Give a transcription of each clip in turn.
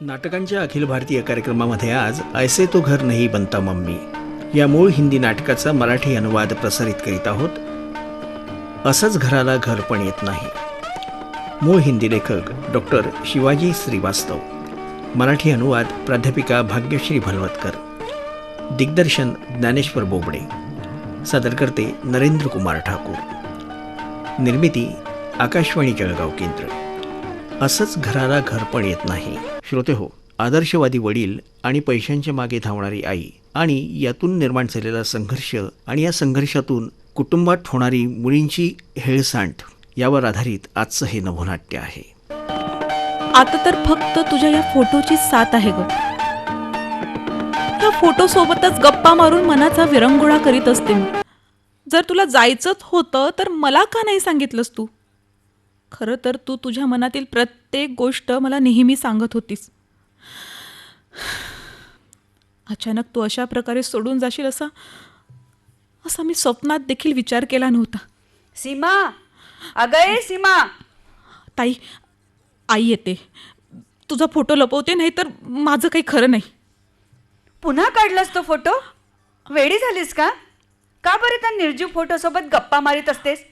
नाटकांच्या अखिल भारतीय कार्यक्रमामध्ये आज ऐसे तो घर नाही बनता मम्मी. या मूळ हिंदी नाटकाचा मराठी अनुवाद प्रसारित करीत आहोत. असंच घराला घर पण येत नाही. मूळ हिंदी लेखक डॉक्टर शिवाजी श्रीवास्तव. मराठी अनुवाद प्राध्यापिका भाग्यश्री भलवतकर. दिग्दर्शन ज्ञानेश्वर बोबडे. सादरकर्ते नरेंद्र कुमार ठाकूर. निर्मिती आकाशवाणी जळगाव केंद्र. असंच घराला घर पण येत नाही. श्रोते हो आदर्शवादी वडील आणि पैशांच्या मागे धावणारी आई आणि यातून निर्माण झालेला संघर्ष आणि या संघर्षातून कुटुंबात होणारी मुलींची हेळसांड यावर आधारित आजचं हे नभोनाट्य आहे. आता तर फक्त तुझ्या या फोटोची साथ आहे ग. त्या फोटो सोबतच गप्पा मारून मनाचा विरंगुळा करीत असते जर तुला जायचंच होतं तर मला का नाही सांगितलंस तू? खरं तर तू तुझ्या मनातील प्रत्येक गोष्ट मला नेहमी सांगत होतीस. अचानक तू अशा प्रकारे सोडून जाशील असा असा मी स्वप्नात देखील विचार केला नव्हता. सीमा! अगं ए सीमा! ताई आई येते. तुझा फोटो लपवते नाही तर माझं काही खरं नाही. पुन्हा काढलास तो फोटो? वेडी झालीस का? का बरं त्या निर्जीव फोटो सोबत गप्पा मारित असतेस?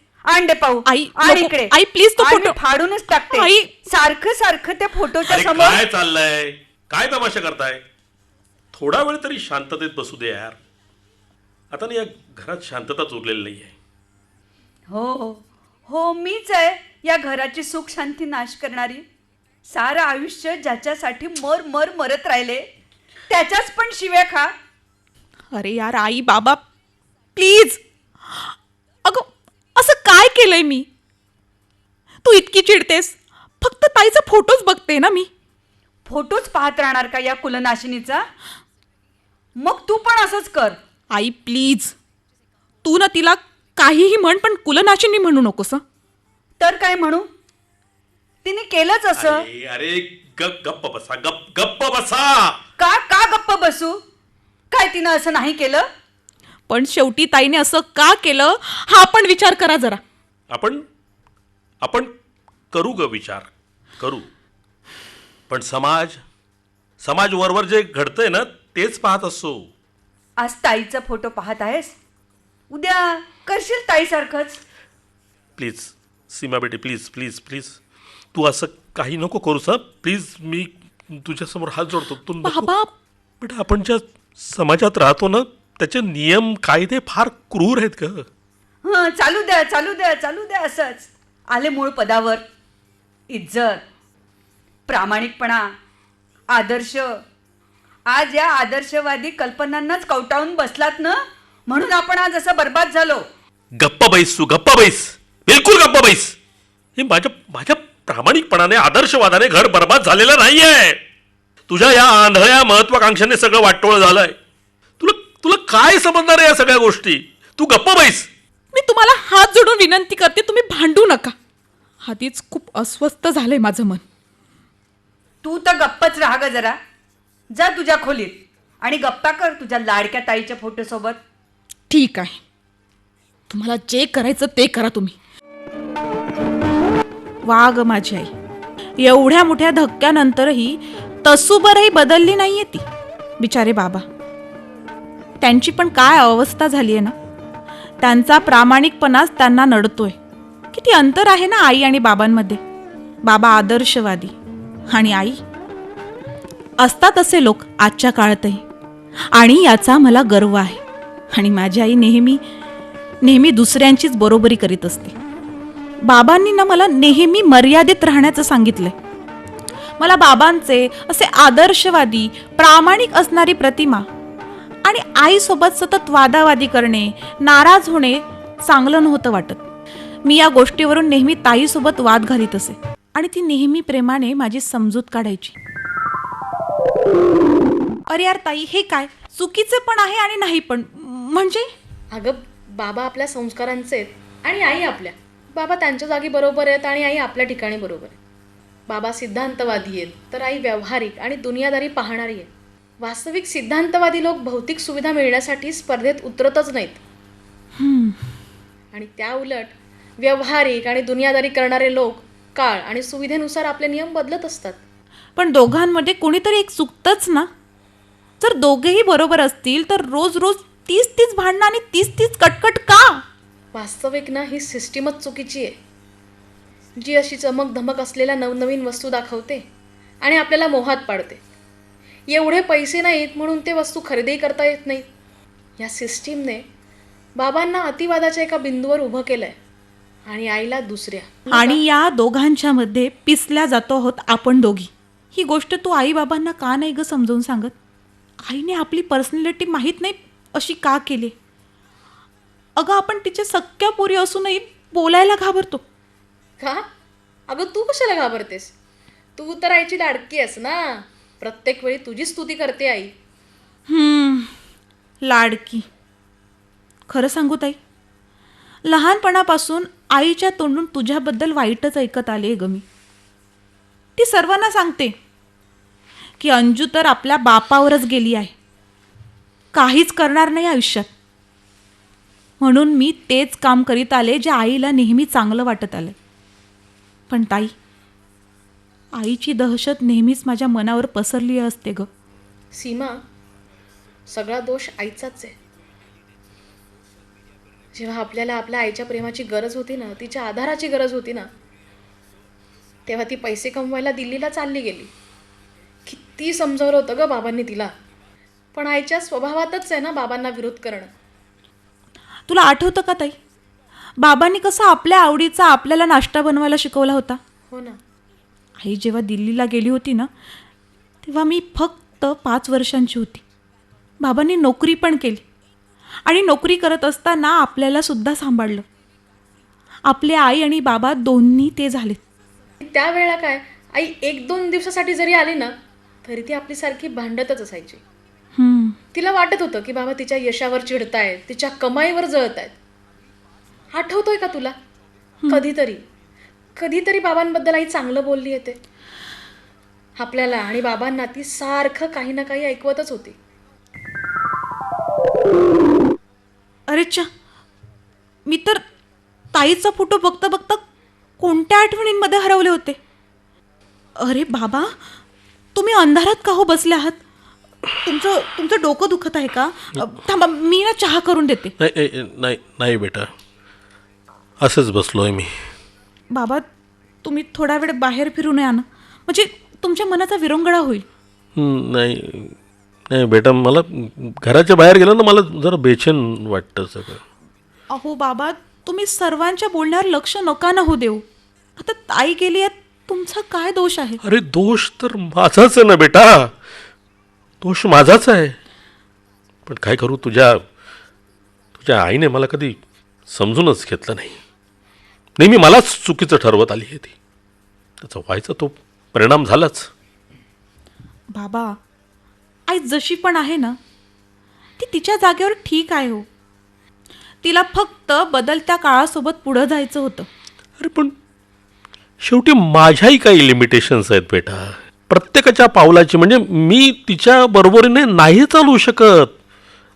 दे पाहू. आई, आण नको. इकडे. आई, please तो आण, फोटो. फाडूनच टाकते. आई. सारखं सारखं त्या फोटोच्या अरे समोर काय चाललंय? काय तमाशा करताय? थोडा वेळ तरी शांततेत बसू दे यार. आता ना या घरात शांतताच उरलेली नाही आहे हो हो मीच आहे या घराची सुख शांती नाश करणारी. सारं आयुष्य ज्याच्यासाठी मर मर मरत राहिले त्याच्याच पण शिव्या खा. अरे यार आई बाबा प्लीज असं काय केलंय मी? तू इतकी चिडतेस. फक्त ताईचा फोटोच बघते ना मी. फोटोच पाहत राहणार का या कुलनाशिनीचा? मग तू पण असंच कर. आई प्लीज तू ना तिला काहीही म्हण पण कुलनाशिनी म्हणू नकोस हं? तर काय म्हणू? तिने केलंच असं. अरे अरे ग- गप्प बसा गप गप्प बसा. का का गप्प बसू? काय तिनं असं नाही केलं? पण शेवटी ताईने असं का केलं हा पण विचार करा जरा. आपण आपण करू ग विचार करू. पण समाज समाज वरवर जे घडतंय ना तेच पाहत असतो आज ताईचा फोटो पाहत आहेस? उद्या करशील ताईसारखंच? प्लीज सीमा बेटी प्लीज प्लीज प्लीज. तू असं काही नको करूस हं. प्लीज मी तुझ्यासमोर हात जोडतो तू नको. बाबा. पण आपण ज्या समाजात राहतो ना त्याचे नियम कायदे फार क्रूर आहेत ग. हं चालू द्या चालू द्या चालू द्या असंच. आले मूळ पदावर. इज्जत प्रामाणिकपणा आदर्श. आज या आदर्शवादी कल्पनांनाच कवटाळून बसलात ना? म्हणून आपण आज असं बर्बाद झालो. गप्पा बैस तू गप्पा बैस. बिलकुल गप्पा बैस. हे माझ्या माझ्या प्रामाणिकपणाने आदर्शवादाने घर बर्बाद झालेलं नाहीये. तुझ्या या आंधळ्या महत्वाकांक्षाने सगळं वाटोळ झालंय. काय समजणार आहे या सगळ्या गोष्टी? तू गप्पा बैस. मी तुम्हाला हात जोडून विनंती करते तुम्ही भांडू नका. आधीच खूप अस्वस्थ झालंय माझं मन. तू तर गप्पच राहा ग जरा. जा तुझ्या खोलीत आणि गप्पा कर तुझ्या लाडक्या ताईच्या फोटोसोबत. ठीक आहे. तुम्हाला जे करायचं ते करा तुम्ही. वाघ माझी आई. एवढ्या मोठ्या धक्क्यानंतरही तसूबरही बदलली नाहीये ती. बिचारे बाबा. त्यांची पण काय अवस्था झाली आहे ना? त्यांचा प्रामाणिकपणाच त्यांना नडतोय. किती अंतर आहे ना आई आणि बाबांमध्ये? बाबा आदर्शवादी. आणि आई? असतात असे लोक आजच्या काळातही. आणि याचा मला गर्व आहे. आणि माझी आई नेहमी नेहमी दुसऱ्यांचीच बरोबरी करीत असते. बाबांनी ना मला नेहमी मर्यादित राहण्याचं सांगितलंय. मला बाबांचे असे आदर्शवादी प्रामाणिक असणारी प्रतिमा आणि आईसोबत सतत वादावादी करणे नाराज होणे चांगलं नव्हतं वाटत. मी या गोष्टीवरून नेहमी ताईसोबत वाद घालीत असे. आणि ती नेहमी प्रेमाने माझी समजूत काढायची. अरे यार ताई हे काय? चुकीचे पण आहे आणि नाही पण. म्हणजे? अगं बाबा आपल्या संस्कारांचे आहेत आणि आई आपल्या. बाबा त्यांच्या जागी बरोबर आहेत आणि आई आपल्या ठिकाणी बरोबर आहे बाबा सिद्धांतवादी आहेत तर आई व्यावहारिक आणि दुनियादारी पाहणारी आहे वास्तविक सिद्धांतवादी लोक भौतिक सुविधा मिळण्यासाठी स्पर्धेत उतरतच नाहीत. आणि त्या उलट व्यावहारिक आणि दुनियादारी करणारे लोक काळ आणि सुविधेनुसार आपले नियम बदलत असतात. पण दोघांमध्ये कोणीतरी एक चुकतंच ना? जर दोघेही बरोबर असतील तर रोज रोज तीच तीच भांडणं आणि तीच तीच कटकट का? वास्तविक ना ही सिस्टीमच चुकीची आहे. जी अशी चमक धमक असलेल्या नवनवीन वस्तू दाखवते आणि आपल्याला मोहात पाडते. एवढे पैसे नाहीत म्हणून ते वस्तू खरेदी करता येत नाहीत. या सिस्टीमने बाबांना अतिवादाच्या एका बिंदूवर उभं केलंय आणि आईला दुसऱ्या. आणि या दोघांच्या मध्ये पिसल्या जातो आहोत आपण दोघी. ही गोष्ट तू आई बाबांना का नाही ग समजावून सांगत? आईने आपली पर्सनॅलिटी माहीत नाही अशी का केली? अगं आपण तिच्या सख्या पोरी असूनही बोलायला घाबरतो. का? अगं तू कशाला घाबरतेस? तू तर आईची लाडकी आहेस ना. प्रत्येक वेळी तुझी स्तुती करते आई. हम्म, लाडकी. खरं सांगू ताई लहानपणापासून आईच्या तोंडून तुझ्याबद्दल वाईटच ऐकत आले ग मी. ती सर्वांना सांगते की अंजू तर आपल्या बापावरच गेली आहे. काहीच करणार नाही आयुष्यात. म्हणून मी तेच काम करीत आले जे आईला नेहमी चांगलं वाटत आलं पण ताई आईची दहशत नेहमीच माझ्या मनावर पसरली असते ग. सीमा सगळा दोष आईचाच आहे. जेव्हा आपल्याला आपल्या आईच्या प्रेमाची गरज होती ना तिच्या आधाराची गरज होती ना तेव्हा ती पैसे कमवायला दिल्लीला चालली गेली. किती समजावलं होतं ग बाबांनी तिला. पण आईच्या स्वभावातच आहे ना बाबांना विरोध करणं. तुला आठवतं का ताई? बाबांनी कसा आपल्या आवडीचा आपल्याला नाश्ता बनवायला शिकवला होता? हो ना. आई जेव्हा दिल्लीला गेली होती ना तेव्हा मी फक्त पाच वर्षांची होती. बाबांनी नोकरी पण केली. आणि नोकरी करत असताना आपल्याला सुद्धा सांभाळलं. आपले आई आणि बाबा दोन्ही ते झालेत. त्यावेळेला काय आई एक दोन दिवसासाठी जरी आली ना तरी ती आपली सारखी भांडतच असायची. तिला वाटत होतं की बाबा तिच्या यशावर चिडतायत तिच्या कमाईवर जळत आहेत आठवतोय का तुला? कधीतरी. कधीतरी बाबांबद्दल आई चांगलं बोलली येते. आपल्याला आणि बाबांना ती सारखं काही ना काही ऐकवतच होती. अरे च्या मी तर ताईचा फोटो बघता बघता कोणत्या आठवणींमध्ये हरवले होते? अरे बाबा तुम्ही अंधारात का हो बसले आहात? तुमचं तुमचं डोकं दुखत आहे का? थांबा मी ना चहा करून देते. नाही नाही, नाही नाही बेटा. असंच बसलोय मी. बाबा तुम्ही थोडा वेळ बाहेर फिरून या ना. म्हणजे तुमच्या मनाचा विरंगळा होईल. नाही नाही बेटा मला घराच्या बाहेर गेलं ना मला जरा बेचैन वाटतं सगळं. अहो बाबा तुम्ही सर्वांच्या बोलण्यावर लक्ष नका ना हो देऊ. आता ताई गेली आहे तुमचा काय दोष आहे? अरे दोष तर माझाच आहे ना बेटा. दोष माझाच आहे. पण काय करू तुझ्या तुझ्या आईने मला कधी समजूनच घेतलं नाही. नेहमी मलाच चुकीचं ठरवत आली आहे ती. त्याचा व्हायचा तो परिणाम झालाच. बाबा आई जशी पण आहे ना ती तिच्या जागेवर ठीक आहे हो. तिला फक्त बदलत्या काळासोबत पुढं जायचं होतं. अरे पण शेवटी माझ्याही काही लिमिटेशन्स आहेत बेटा. प्रत्येकाच्या पावलाची म्हणजे मी तिच्या बरोबरीने नाही चालू शकत.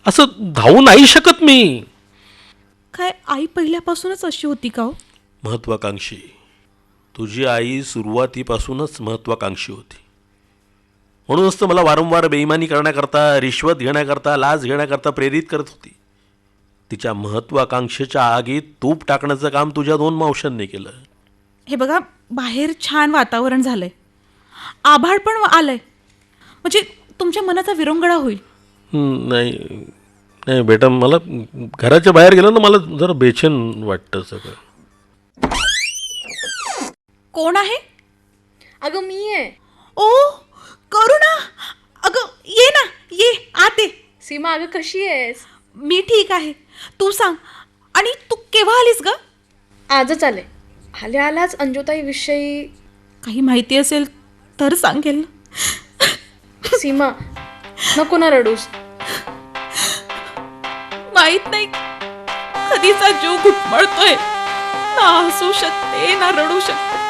असं धावू नाही शकत मी. काय आई पहिल्यापासूनच अशी होती का हो? महत्वाकांक्षी तुझी आई सुरुवातीपासूनच महत्वाकांक्षी होती. म्हणूनच तर मला वारंवार बेईमानी करण्याकरता रिश्वत घेण्याकरता लाच घेण्याकरता प्रेरित करत होती. तिच्या महत्वाकांक्षेच्या आगीत तूप टाकण्याचं काम तुझ्या दोन मावशांनी केलं. हे बघा बाहेर छान वातावरण झालंय. आभाळ पण आलंय. म्हणजे तुमच्या मनाचा विरंगळा होईल. हं, नाही नाही बेटा मला घराच्या बाहेर गेलं ना मला जरा बेचैन वाटतं सगळं. कोण आहे? अगं मी आहे. ओ करुणा. अगं ये ना ये आते सीमा अगं कशी आहेस? मी ठीक आहे. तू सांग. आणि तू केव्हा आलीस ग? आजच आले. आल्या आल्याच अंजुताई विषयी. काही माहिती असेल तर सांगेल ना. सीमा नको ना रडूस. माहीत नाही. कधीचा जीव घुटमळतोय. ना हसू शकते ना रडू शकते.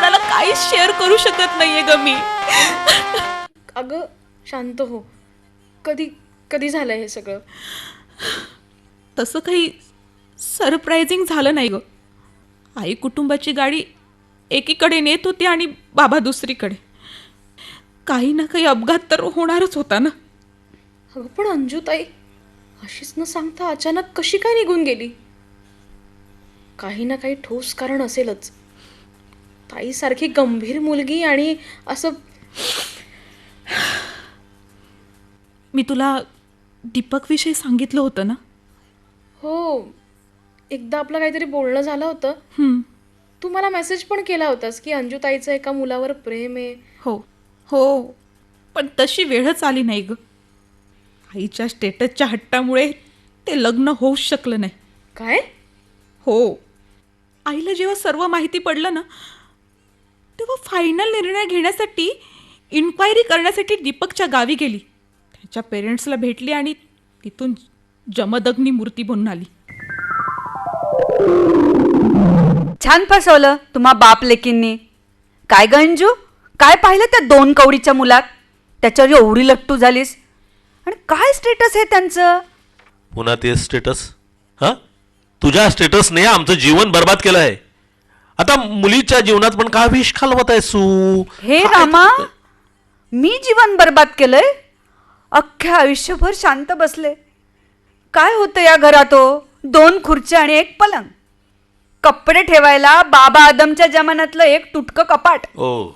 कोणाला काहीच शेअर करू शकत नाहीये ग मी. अगं शांत हो. कधी कधी झालं हे सगळं? तसं काही सरप्रायझिंग झालं नाही ग. आई कुटुंबाची गाडी एकीकडे नेत होती आणि बाबा दुसरीकडे. काही ना काही अपघात तर होणारच होता ना. अगं पण अंजुताई अशीच न सांगता अचानक कशी काय निघून गेली? काही ना काही ठोस कारण असेलच. ताईसारखी गंभीर मुलगी आणि असं मी तुला दीपकविषयी सांगितलं होतं ना? हो. एकदा आपलं काहीतरी बोलणं झालं होतं. तू मला मेसेज पण केला होतास की अंजुताईचं एका मुलावर प्रेम आहे. हो. हो. पण तशी वेळच आली नाही ग. आईच्या स्टेटसच्या हट्टामुळे ते लग्न होऊच शकलं नाही. काय? हो. आईला जेव्हा सर्व माहिती पडलं ना तेव्हा फायनल निर्णय घेण्यासाठी इन्क्वायरी करण्यासाठी दीपकच्या गावी गेली. त्याच्या पेरेंट्सला भेटली आणि तिथून जमदग्नी मूर्ती बनून आली. छान फसवलं तुम्हा बाप लेकींनी. काय गंजू काय पाहिलं त्या दोन कवडीच्या मुलात? त्याच्यावर एवढी लट्टू झालीस. आणि काय स्टेटस आहे त्यांचं? पुन्हा ते स्टेटस हा? तुझ्या स्टेटसने आमचं जीवन बर्बाद केलं आहे. आता मुलीच्या जीवनात पण का विष खालवत आहे सू? हे रामा मी जीवन बर्बाद केलंय. अख्ख्या आयुष्यभर शांत बसले. काय होतं या घरात? हो दोन खुर्च्या आणि एक पलंग. कपडे ठेवायला बाबा आदमच्या जमान्यातलं एक तुटकं कपाट. ओ.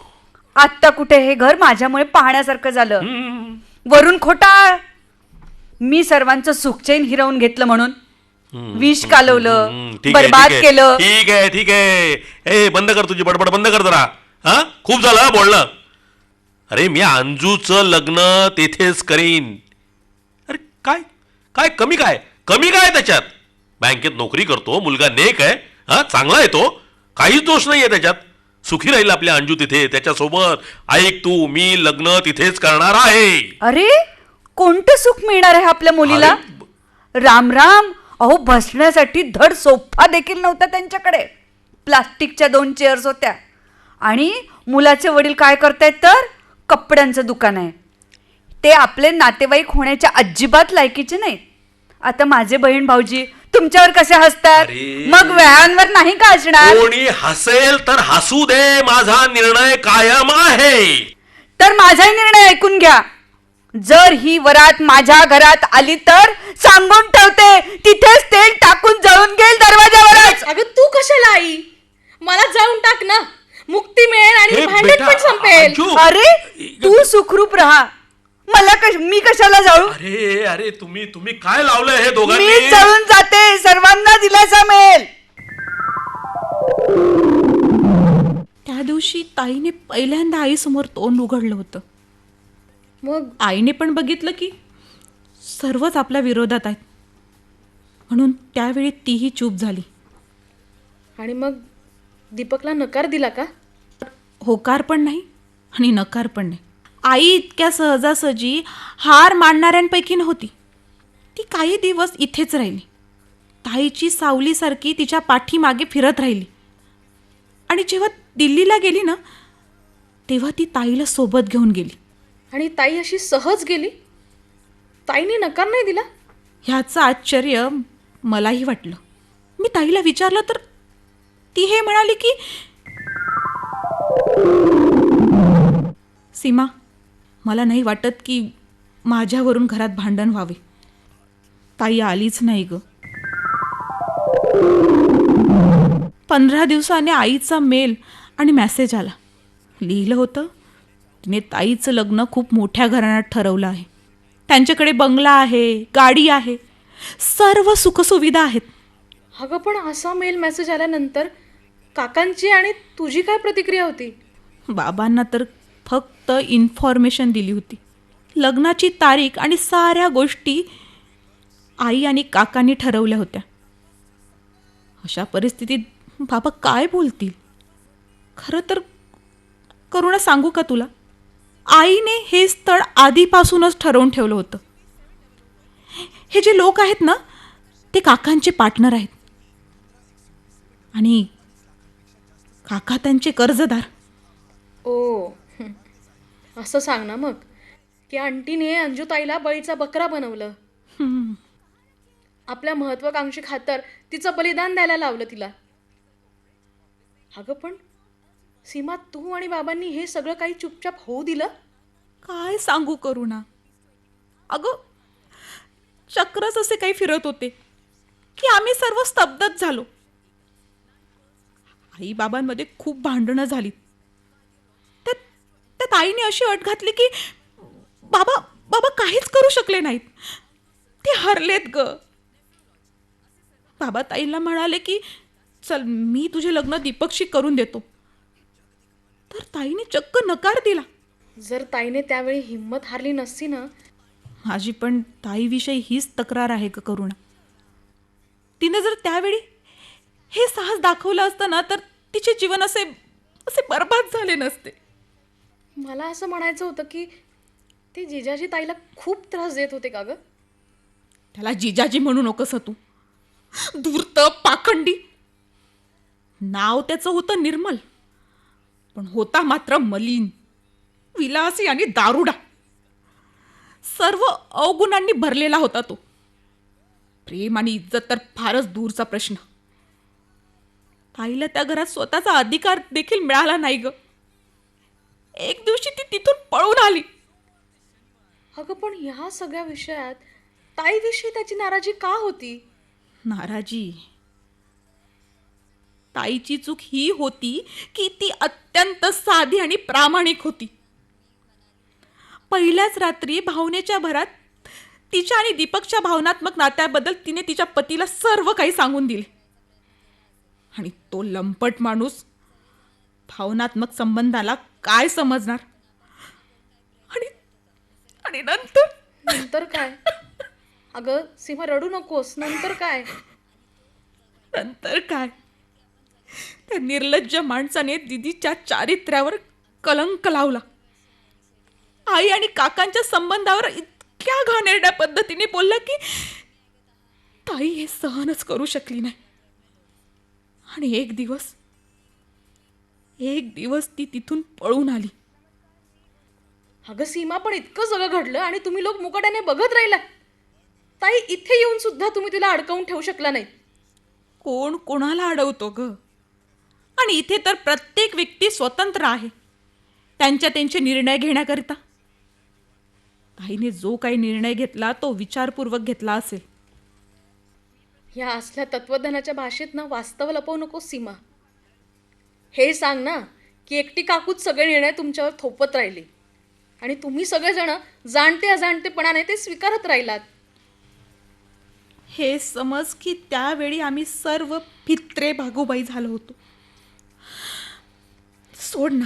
आत्ता कुठे हे घर माझ्यामुळे पाहण्यासारखं झालं. हम्म. वरून खोटाळ. मी सर्वांचं सुखचैन हिरवून घेतलं म्हणून. विष कालवलं ठीक आहे, बर्बाद ठीक आहे. केलं. ठीक आहे ठीक आहे. ए बंद कर तुझी बडबड बंद कर जरा. हा? खूप झालं हा बोलणं. अरे मी अंजूचं लग्न तेथेच करीन. अरे काय? काय कमी काय? कमी काय त्याच्यात? बँकेत नोकरी करतो मुलगा नेक आहे हा चांगला आहे तो. काहीच दोष नाही आहे त्याच्यात. सुखी राहील आपल्या अंजू तिथे त्याच्यासोबत. ऐक तू मी लग्न तिथेच करणार आहे. अरे कोणतं सुख मिळणार आहे आपल्या मुलीला? राम राम. अहो बसण्यासाठी धड सोफा देखील नव्हता त्यांच्याकडे. प्लास्टिकच्या दोन चेअर्स होत्या. आणि मुलाचे वडील काय करतायत तर? कपड्यांचं दुकान आहे. ते आपले नातेवाईक होण्याच्या अजिबात लायकीचे नाहीत आता माझे बहीण भाऊजी तुमच्यावर कसे हसतात? अरे. मग वेळांवर नाही का असणार कोणी हसेल तर हसू दे. माझा निर्णय कायम आहे. तर माझा निर्णय ऐकून घ्या. जर ही वरात माझ्या घरात आली तर सांगून ठेवते तिथेच तेल टाकून जळून घेईल दरवाजावरच. अगं तू कशाला आई? मला जाऊन टाक ना. मुक्ती मिळेल आणि हे भांडण बेटा, पण संपेल. अंजू. अरे तू सुखरूप राहा. मला कश मी कशाला जाऊ अरे अरे तुम्ही तुम्ही काय लावलंय हे मी दोघांनी जळून जाते सर्वांना दिलासा मिळेल. त्या दिवशी ताईने पहिल्यांदा आईसमोर तोंड उघडलं होतं. मग? आईने पण बघितलं की सर्वच आपल्या विरोधात आहेत. म्हणून त्यावेळी तीही चूप झाली. आणि मग दीपकला नकार दिला का? होकार पण नाही आणि नकार पण नाही. आई इतक्या सहजासहजी हार मांडणाऱ्यांपैकी नव्हती. ती काही दिवस इथेच राहिली. ताईची सावलीसारखी तिच्या पाठीमागे फिरत राहिली. आणि जेव्हा दिल्लीला गेली ना तेव्हा ती ताईला सोबत घेऊन गेली. आणि ताई अशी सहज गेली. ताईने नकार नाही दिला. ह्याचं आश्चर्य मलाही वाटलं. मी ताईला विचारलं तर ती हे म्हणाली की सीमा मला नाही वाटत की माझ्यावरून घरात भांडण व्हावे. ताई आलीच नाही ग. पंधरा दिवसाने आईचा मेल आणि मेसेज आला. लिहिलं होतं तिने ताईचं लग्न खूप मोठ्या घराण्यात ठरवलं आहे. त्यांच्याकडे बंगला आहे गाडी आहे. सर्व सुखसुविधा आहेत. अगं पण असा मेल मेसेज आल्यानंतर काकांची आणि तुझी काय प्रतिक्रिया होती? बाबांना तर फक्त इन्फॉर्मेशन दिली होती. लग्नाची तारीख आणि साऱ्या गोष्टी आई आणि काकांनी ठरवल्या होत्या. अशा परिस्थितीत बाबा काय बोलतील? खरं तर करुणा सांगू का तुला? आईने हे स्थळ आधीपासूनच ठरवून ठेवलं होतं. हे जे लोक आहेत ना ते काकांचे पार्टनर आहेत. आणि काका त्यांचे कर्जदार. ओ असं सांग ना मग की आंटीने अंजुताईला बळीचा बकरा बनवलं. आपल्या महत्वाकांक्षी खातर तिचं बलिदान द्यायला लावलं तिला. अगं पण सीमा तू आणि बाबांनी हे सगळं काही चुपचाप होऊ दिलं? काय सांगू करू ना अगं चक्रच असे काही फिरत होते की आम्ही सर्व स्तब्धच झालो. आई बाबांमध्ये खूप भांडणं झाली. त्यात त्यात आईने अशी अट घातली की बाबा बाबा काहीच करू शकले नाहीत. ते हरलेत ग. बाबा ताईला म्हणाले की चल मी तुझे लग्न दीपकशी करून देतो. तर ताईने चक्क नकार दिला. जर ताईने त्यावेळी हिंमत हारली नसती ना? माझी पण ताईविषयी हीच तक्रार आहे का करुणा? तिने जर त्यावेळी हे साहस दाखवलं असतं ना तर तिचे जीवन असे असे बर्बाद झाले नसते. मला असं म्हणायचं होतं की ते जिजाजी ताईला खूप त्रास देत होते का गं? त्याला जिजाजी म्हणू नकोस तू. धूर्त पाखंडी. नाव त्याचं होतं निर्मल. पण होता मात्र मलिन विलासी आणि दारुडा. सर्व अवगुणांनी भरलेला होता तो. प्रेम आणि इज्जत तर फारच दूरचा प्रश्न. ताईला त्या घरात स्वतःचा अधिकार देखील मिळाला नाही ग. एक दिवशी ती तिथून पळून आली. अगं पण ह्या सगळ्या विषयात ताईविषयी त्याची नाराजी का होती? नाराजी? ताईची चूक ही होती की ती अत्यंत साधी आणि प्रामाणिक होती. पहिल्याच रात्री भावनेच्या भरात तिच्या आणि दीपकच्या भावनात्मक नात्याबद्दल तिने तिच्या पतीला सर्व काही सांगून दिले. आणि तो लंपट माणूस भावनात्मक संबंधाला काय समजणार? आणि आणि नंतर? नंतर काय? अगं सीमा रडू नकोस. नंतर काय? नंतर काय? त्या निर्लज्ज माणसाने दिदीच्या चारित्र्यावर कलंक लावला. आई आणि काकांच्या संबंधावर इतक्या घाणेरड्या पद्धतीने बोलला की ताई हे सहनच करू शकली नाही. आणि एक दिवस एक दिवस ती तिथून पळून आली. अगं सीमा पण इतकं सगळं घडलं आणि तुम्ही लोक मुकाट्याने बघत राहिला. ताई इथे येऊन सुद्धा तुम्ही तिला अडकवून ठेवू शकला नाही कोण कोणाला अडवतो ग? आणि इथे तर प्रत्येक व्यक्ती स्वतंत्र आहे. त्यांच्या त्यांचे निर्णय घेण्याकरिता. ताईने जो काही निर्णय घेतला तो विचारपूर्वक घेतला असेल. ह्या असल्या तत्वज्ञानाच्या भाषेत ना वास्तव लपवू नको सीमा. हे सांग ना की एकटी काकूच सगळे निर्णय तुमच्यावर थोपत राहिले. आणि तुम्ही सगळेजण जाणते अजाणतेपणाने ते स्वीकारत राहिलात. हे समज की त्यावेळी आम्ही सर्व भित्रे भागोबाई झालो होतो. सोड ना.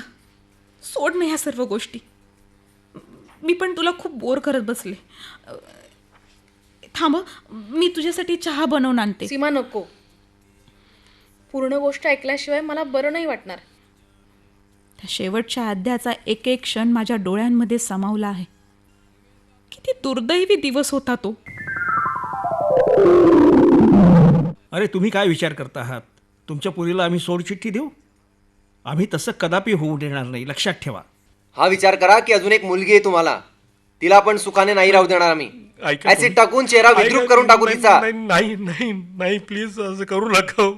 सोड ना ह्या सर्व गोष्टी. मी पण तुला खूप बोर करत बसले. थांब मी तुझ्यासाठी चहा बनवून आणते. सीमा नको. पूर्ण गोष्ट ऐकल्याशिवाय मला बरं नाही वाटणार. त्या शेवटच्या अध्याचा एक एक क्षण माझ्या डोळ्यांमध्ये सामावला आहे. किती दुर्दैवी दिवस होता तो. अरे तुम्ही काय विचार करता आहात? तुमच्या पुरीला आम्ही सोडचिठ्ठी देऊ? आम्ही तसं कदापि होऊ देणार नाही. लक्षात ठेवा. हा विचार करा की अजून एक मुलगी आहे तुम्हाला. तिला आपण सुखाने नाही राहू देणार आम्ही. ऐका ऍसिड तुम्ही. टाकून चेहरा विद्रूप करून टाकू नाही, तिचा. नाही नाही नाही नाही प्लीज असं करू नका. हो.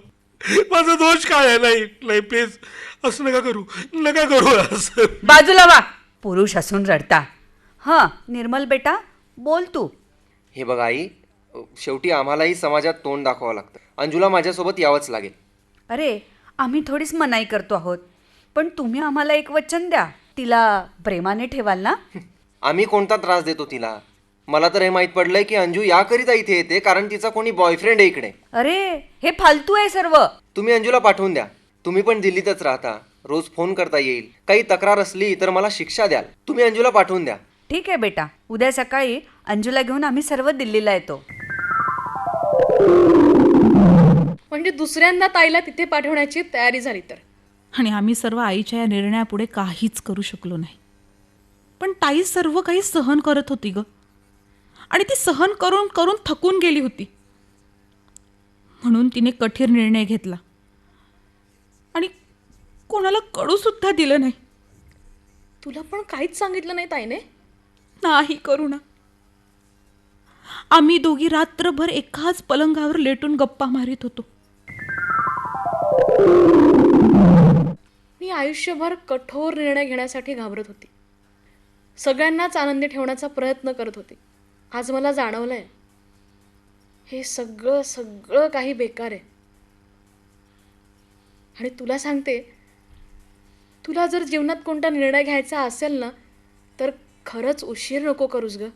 माझा दोष काय आहे? नाही नाही प्लीज असं नका करू. नका करू असं. बाजूला वा. पुरुष असून रडता. हां निर्मल बेटा बोल तू. हे बघा आई शेवटी आम्हालाही समाजात तोंड दाखवावं लागतं. अंजुला माझ्यासोबत यावंच लागेल. अरे आम्ही थोडीच मनाई करतो आहोत. पण तुम्ही आम्हाला एक वचन द्या. तिला प्रेमाने ठेवाल ना? आम्ही कोणता त्रास देतो तिला? मला तर हे माहीत पडलंय की अंजू याकरिता इथे येते कारण तिचा कोणी बॉयफ्रेंड आहे इकडे. अरे हे फालतू आहे सर्व. तुम्ही अंजूला पाठवून द्या. तुम्ही पण दिल्लीतच राहता. रोज फोन करता येईल. काही तक्रार असली तर मला शिक्षा द्याल. तुम्ही अंजूला पाठवून द्या. ठीक आहे बेटा. उद्या सकाळी अंजूला घेऊन आम्ही सर्व दिल्लीला येतो. म्हणजे दुसऱ्यांदा ताईला तिथे पाठवण्याची तयारी झाली तर. आणि आम्ही सर्व आईच्या या निर्णयापुढे काहीच करू शकलो नाही. पण ताई सर्व काही सहन करत होती ग. आणि ती सहन करून करून थकून गेली होती. म्हणून तिने कठीर निर्णय घेतला. आणि कोणाला कळू सुद्धा दिलं नाही. तुला पण काहीच सांगितलं नाही ताईने? नाही करू ना. आम्ही दोघी रात्रभर एकाच पलंगावर लेटून गप्पा मारित होतो. मी आयुष्यभर कठोर निर्णय घेण्यासाठी घाबरत होती. सगळ्यांनाच आनंदी ठेवण्याचा प्रयत्न करत होते. आज मला जाणवलं आहे हे सगळं सगळं काही बेकार आहे. आणि तुला सांगते तुला जर जीवनात कोणता निर्णय घ्यायचा असेल ना तर खरंच उशीर नको करूस ग.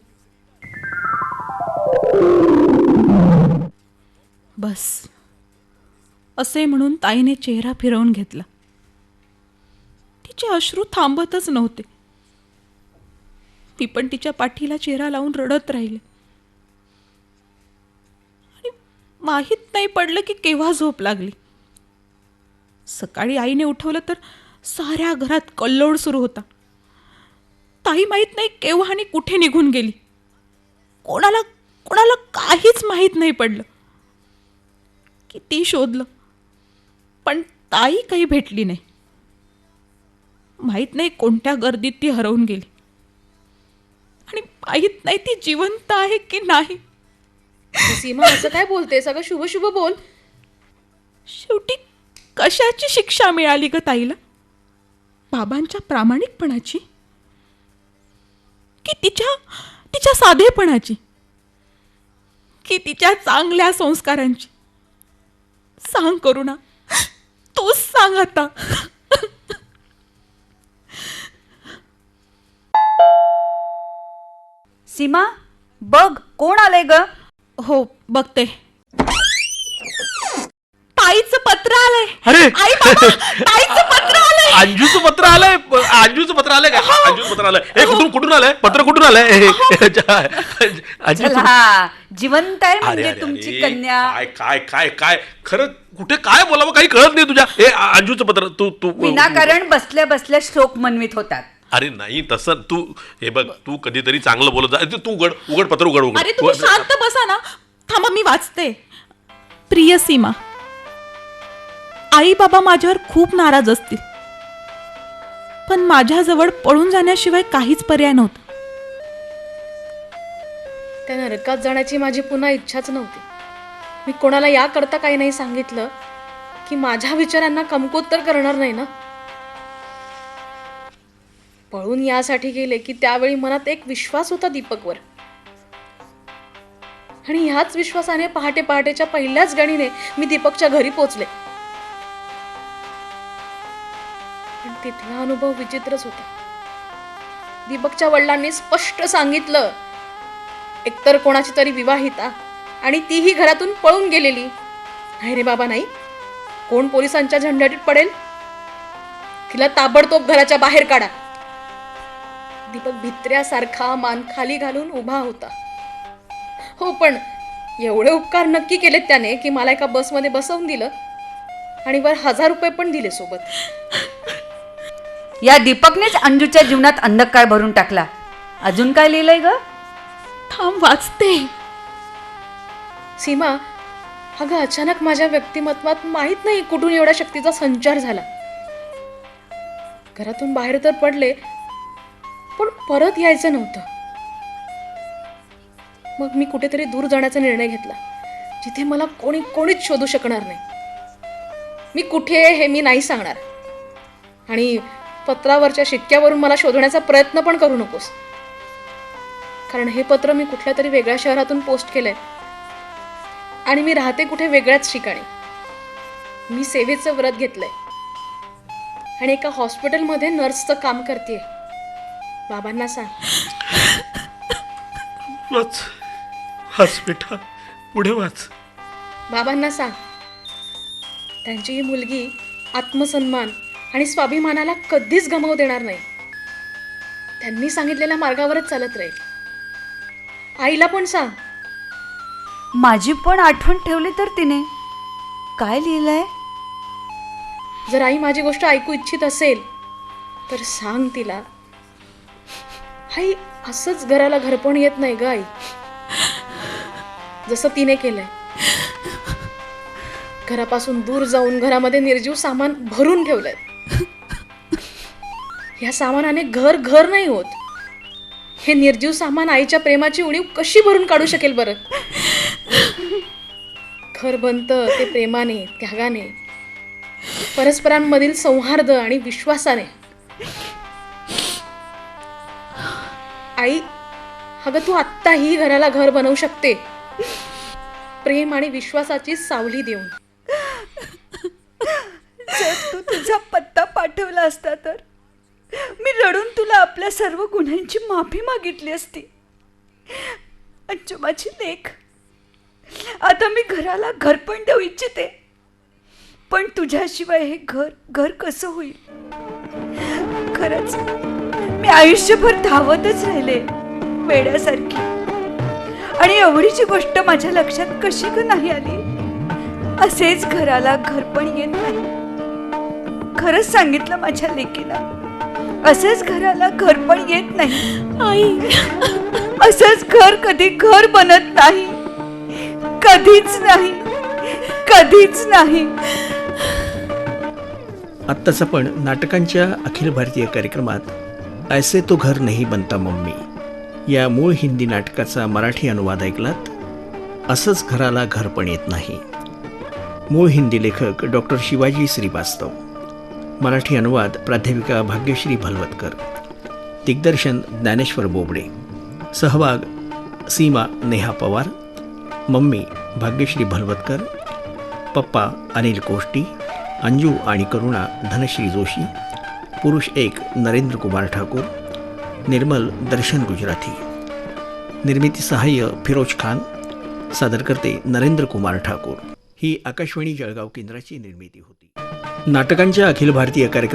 बस. असे म्हणून ताईने चेहरा फिरवून घेतला. तिचे अश्रू थांबतच नव्हते. ती पण तिच्या पाठीला चेहरा लावून रडत राहिले. आणि माहीत नाही पडलं की केव्हा झोप लागली. सकाळी आईने उठवलं तर साऱ्या घरात कल्लोळ सुरू होता. ताई माहीत नाही केव्हा आणि कुठे निघून गेली. कोणाला कोणाला काहीच माहीत नाही पडलं. किती शोधलं. पण ताई काही भेटली नाही. माहीत नाही कोणत्या गर्दीत ती हरवून गेली. आणि माहीत नाही ती जिवंत आहे की नाही. सीमा असं काय बोलते सगळं शुभ शुभ बोल. शेवटी कशाची शिक्षा मिळाली ग ताईला? बाबांच्या प्रामाणिकपणाची? की तिच्या तिच्या साधेपणाची? की तिच्या चांगल्या संस्कारांची? सांग करुणा. तूच सांग आता सीमा बघ कोण आलंय ग. हो बघते. ताईचं पत्र आलंय. अरे! आई बाबा ताईचं पत्र आलंय. अंजूचं पत्र आलंय. प- अंजूचं पत्र आलंय का? अंजूचं पत्र आलंय. हे कुठून कुठून आलंय? पत्र कुठून आलंय? हे, अच्छा, अंजूचं- चला. जिवंत आहे म्हणजे तुमची कन्या. काय काय काय काय? खरं कुठे काय बोलावं? काही कळत नाही तुझ्या. हे अंजूचं पत्र तू तू विनाकारण बसल्या बसल्या श्लोक मनवित होतात. अरे नाही तसं तू हे बघ तू कधीतरी चांगलं बोलत जा. तू उघड उघड पत्र उघड उघड. अरे तुम्ही शांत बसा ना. थांबा मी वाचते. प्रिय सीमा आई बाबा माझ्यावर खूप नाराज असतील. पण माझ्याजवळ पळून जाण्याशिवाय काहीच पर्याय नव्हता. त्या नरकात जाण्याची माझी पुन्हा इच्छाच नव्हती. मी कोणाला याकरता काही नाही सांगितलं की माझ्या विचारांना कमकुत तर करणार नाही ना? पळून यासाठी गेले की त्यावेळी मनात एक विश्वास होता दीपकवर. आणि ह्याच विश्वासाने पहाटे पहाटेच्या पहिल्याच गणीने मी दीपकच्या घरी पोचले. पण तिथला अनुभव विचित्रच होता. दीपकच्या वडिलांनी स्पष्ट सांगितलं एकतर कोणाची तरी विवाहिता. आणि तीही घरातून पळून गेलेली. नाही रे बाबा नाही कोण पोलिसांच्या झंझाटीत पडेल? तिला ताबडतोब घराच्या बाहेर काढा. दीपक भित्र्यासारखा मान खाली घालून उभा होता. हो पण एवढे उपकार नक्की केलेत त्याने की मला एका बसमध्ये बसवून दिलं आणि वर हजार रुपये पण दिले सोबत. या दीपकनेच अंजूच्या जीवनात अंधकार भरून टाकला. अजून काय लिहिलंय ग? थांब वाचते. सीमा अगं अचानक माझ्या व्यक्तिमत्वात माहीत नाही कुठून एवढ्या शक्तीचा संचार झाला. घरातून बाहेर तर पडले पण परत यायचं नव्हतं. मग मी कुठेतरी दूर जाण्याचा निर्णय घेतला जिथे मला कोणी कोणीच शोधू शकणार नाही. मी कुठे हे मी नाही सांगणार. आणि पत्रावरच्या शिक्क्यावरून मला शोधण्याचा प्रयत्न पण करू नकोस. कारण हे पत्र मी कुठल्या तरी वेगळ्या शहरातून पोस्ट केलंय. आणि मी राहते कुठे वेगळ्याच ठिकाणी. मी सेवेचं व्रत घेतलंय. आणि एका हॉस्पिटलमध्ये नर्सचं काम करते बाबांना सांग. वाच. वाच बेटा पुढे वाच. बाबांना सांग. त्यांची ही मुलगी आत्मसन्मान आणि स्वाभिमानाला कधीच गमावू देणार नाही. त्यांनी सांगितलेल्या मार्गावरच चालत राहील. आईला पण सांग. माझी पण आठवण ठेवली तर तिने. काय लिहिलंय? जर आई माझी गोष्ट ऐकू इच्छित असेल तर सांग तिला. आई असंच घराला घरपण येत नाही ग आई. जसं तिने केलंय. घरापासून दूर जाऊन घरामध्ये निर्जीव सामान भरून ठेवलंय. या सामानाने घर घर नाही होत. हे निर्जीव सामान आईच्या प्रेमाची उणीव कशी भरून काढू शकेल बरं? घर बनतं ते प्रेमाने त्यागाने परस्परांमधील सौहार्द आणि विश्वासाने. आई अगं तू आत्ताही घराला घर बनवू शकते. प्रेम आणि विश्वासाची सावली देऊन. जर तू तुझा पत्ता पाठवला असता तर? मी रडून तुला आपल्या सर्व गुन्ह्यांची माफी मागितली असती. अंजू माझी लेख. आता मी घराला घर पण देऊ इच्छिते. पण तुझ्याशिवाय हे घर घर कसं होईल? खरंच मी आयुष्यभर धावतच राहिले वेड्यासारखी. आणि एवढीची गोष्ट माझ्या लक्षात कशी का नाही आली? असेच घराला घर पण येत नाही. खरंच सांगितलं माझ्या लेकीला. असेच घराला घर पण येत नाही. आई. असंच घर कधी घर बनत नाही. कधीच नाही. कधीच नाही. आत्ताच आपण नाटकांच्या अखिल भारतीय कार्यक्रमात ऐसे तो घर नाही बनता मम्मी. या मूळ हिंदी नाटकाचा मराठी अनुवाद ऐकलात? असंच घराला घर पण येत नाही. मूळ हिंदी लेखक डॉक्टर शिवाजी श्रीवास्तव. मराठी अनुवाद प्राध्यापिका भाग्यश्री भलवतकर. दिग्दर्शन ज्ञानेश्वर बोबडे. सहभाग सीमा नेहा पवार. मम्मी भाग्यश्री भलवतकर. पप्पा अनिल कोष्टी. अंजू आणि करुणा धनश्री जोशी. पुरुष एक नरेंद्र कुमार ठाकूर. निर्मल दर्शन गुजराती निर्मिती सहाय्य फिरोज खान. सादर करते नरेंद्र कुमार ठाकूर. ही आकाशवाणी जळगाव केंद्राची निर्मिती होती. नाटकांच्या अखिल भारतीय कार्यक्रम